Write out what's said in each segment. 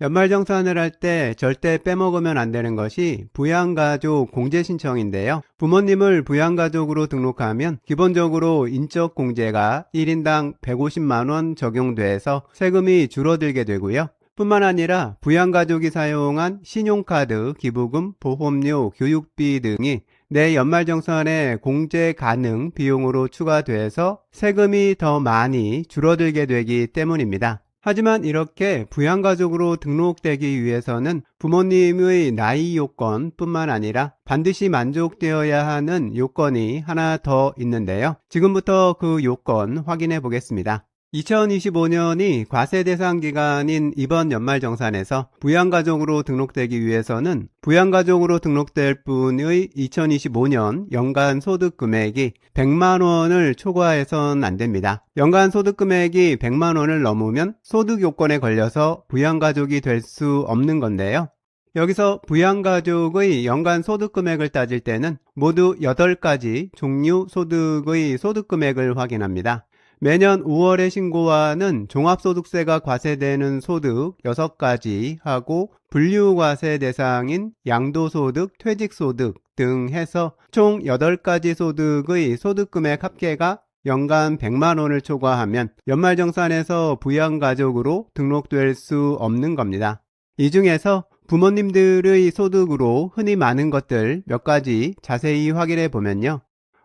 연말정산을 할 때 절대 빼먹으면 안 되는 것이 부양가족 공제신청인데요. 부모님을 부양가족으로 등록하면 기본적으로 인적 공제가 1인당 150만원 적용돼서 세금이 줄어들게 되고요. 뿐만 아니라 부양가족이 사용한 신용카드, 기부금, 보험료, 교육비 등이 내 연말정산에 공제 가능 비용으로 추가돼서 세금이 더 많이 줄어들게 되기 때문입니다. 하지만 이렇게 부양가족으로 등록되기 위해서는 부모님의 나이 요건 뿐만 아니라 반드시 만족되어야 하는 요건이 하나 더 있는데요. 지금부터 그 요건 확인해 보겠습니다. 2025년이 과세 대상 기간인 이번 연말 정산에서 부양가족으로 등록되기 위해서는 부양가족으로 등록될 분의 2025년 연간 소득 금액이 100만 원을 초과해선 안 됩니다. 연간 소득 금액이 100만 원을 넘으면 소득 요건에 걸려서 부양가족이 될 수 없는 건데요. 여기서 부양가족의 연간 소득 금액을 따질 때는 모두 8가지 종류 소득의 소득 금액을 확인합니다. 매년 5월에 신고하는 종합소득세가 과세되는 소득 6가지 하고 분류과세 대상인 양도소득, 퇴직소득 등 해서 총 8가지 소득의 소득금액 합계가 연간 100만 원을 초과하면 연말정산에서 부양가족으로 등록될 수 없는 겁니다. 이 중에서 부모님들의 소득으로 흔히 많은 것들 몇 가지 자세히 확인해 보면요.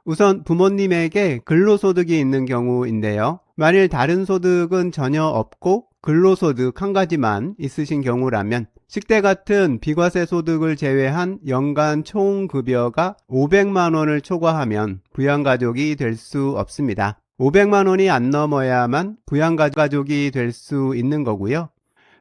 우선 부모님에게 근로소득이 있는 경우인데요. 만일 다른 소득은 전혀 없고 근로소득 한 가지만 있으신 경우라면 식대 같은 비과세 소득을 제외한 연간 총 급여가 500만 원을 초과하면 부양가족이 될 수 없습니다. 500만 원이 안 넘어야만 부양가족이 될 수 있는 거고요.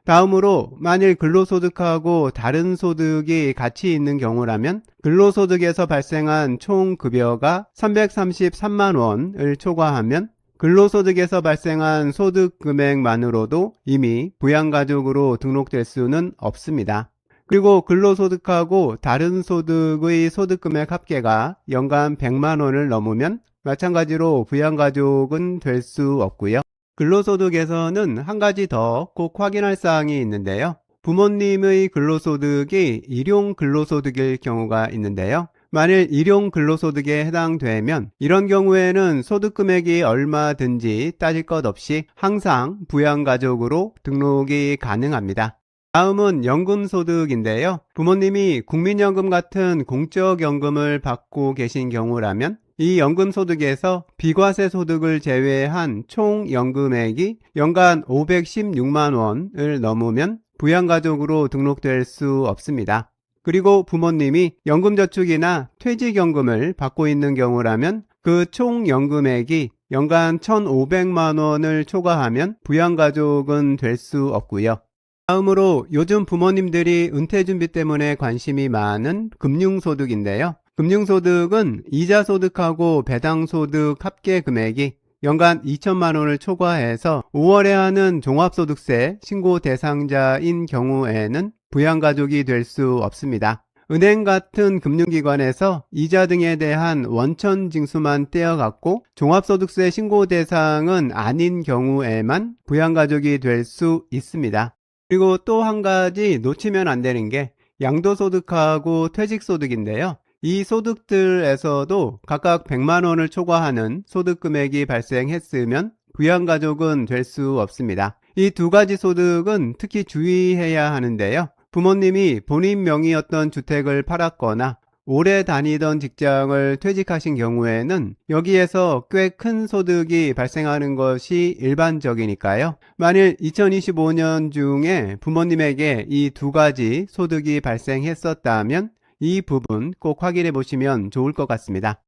다음으로 만일 근로소득하고 다른 소득이 같이 있는 경우라면 근로소득에서 발생한 총 급여가 333만 원을 초과하면 근로소득에서 발생한 소득 금액만으로도 이미 부양가족으로 등록될 수는 없습니다. 그리고 근로소득하고 다른 소득의 소득금액 합계가 연간 100만 원을 넘으면 마찬가지로 부양가족은 될 수 없고요. 근로소득에서는 한 가지 더 꼭 확인할 사항이 있는데요. 부모님의 근로소득이 일용 근로소득일 경우가 있는데요. 만일 일용 근로소득에 해당되면 이런 경우에는 소득금액이 얼마든지 따질 것 없이 항상 부양가족으로 등록이 가능합니다. 다음은 연금소득인데요. 부모님이 국민연금 같은 공적연금을 받고 계신 경우라면 이 연금소득에서 비과세 소득을 제외한 총 연금액이 연간 516만 원을 넘으면 부양가족으로 등록될 수 없습니다. 그리고 부모님이 연금저축이나 퇴직연금을 받고 있는 경우라면 그 총 연금액이 연간 1,500만 원을 초과하면 부양가족은 될 수 없고요. 다음으로 요즘 부모님들이 은퇴 준비 때문에 관심이 많은 금융소득인데요. 금융소득은 이자소득하고 배당소득 합계 금액이 연간 2천만 원을 초과해서 5월에 하는 종합소득세 신고 대상자인 경우에는 부양가족이 될 수 없습니다. 은행 같은 금융기관에서 이자 등에 대한 원천 징수만 떼어갖고 종합소득세 신고 대상은 아닌 경우에만 부양가족이 될 수 있습니다. 그리고 또 한 가지 놓치면 안 되는 게 양도소득하고 퇴직소득인데요. 이 소득들에서도 각각 100만 원을 초과하는 소득 금액이 발생했으면 부양가족은 될 수 없습니다. 이 두 가지 소득은 특히 주의해야 하는데요. 부모님이 본인 명의였던 주택을 팔았거나 오래 다니던 직장을 퇴직하신 경우에는 여기에서 꽤 큰 소득이 발생하는 것이 일반적이니까요. 만일 2025년 중에 부모님에게 이 두 가지 소득이 발생했었다면 이 부분 꼭 확인해 보시면 좋을 것 같습니다.